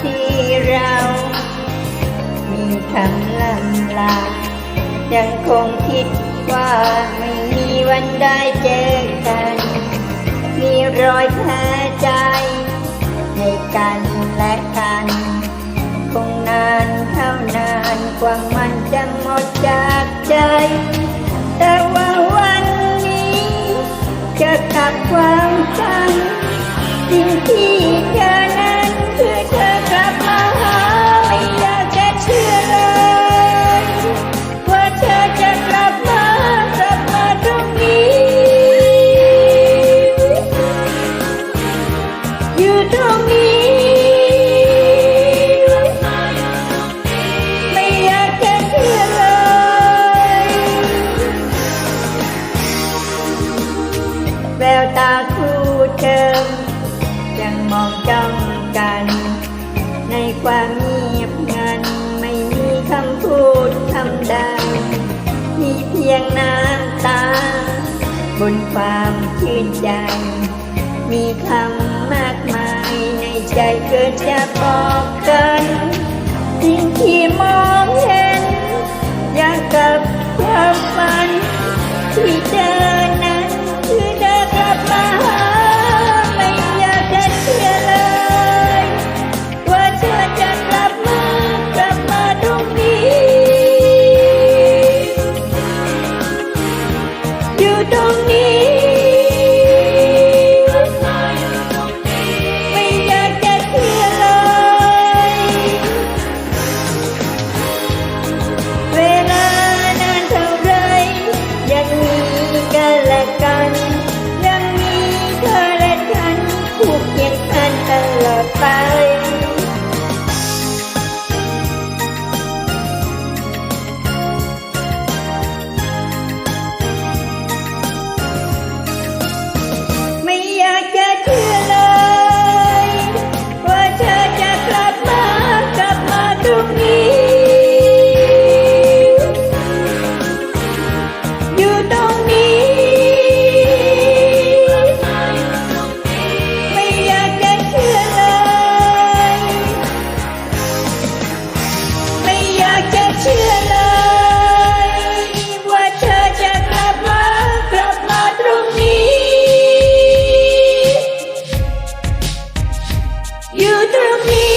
ที่เรา มีคำลำลา ยังคงคิดว่าไม่มีวันได้เจอกัน มีรอยแผลใจให้กันและกัน คงนานเท่านานกว่ามันจะหมดจากใจ แต่ว่าวันนี้จะกลับควา ตรงนี้ ไม่อยากจะเชื่อเลย แววตาคู่เดิมยังมองจ้องกัน ในความเงียบงัน ไม่มีคำพูดคำใดมีเพียงน้ำตา บนความชื่นใจ มีคำมากมาย ใจเกิดจะบอกกันสิ่งที่มองเห็นอย่ากกับความฝันที่เจอนั้นคือจะกลับมาหาไม่อยากจะเชื่อเลย ว่าเธอจะกลับมากลับมาตรงนี้ อยู่ตรง You threw me